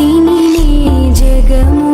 సినిలే జగము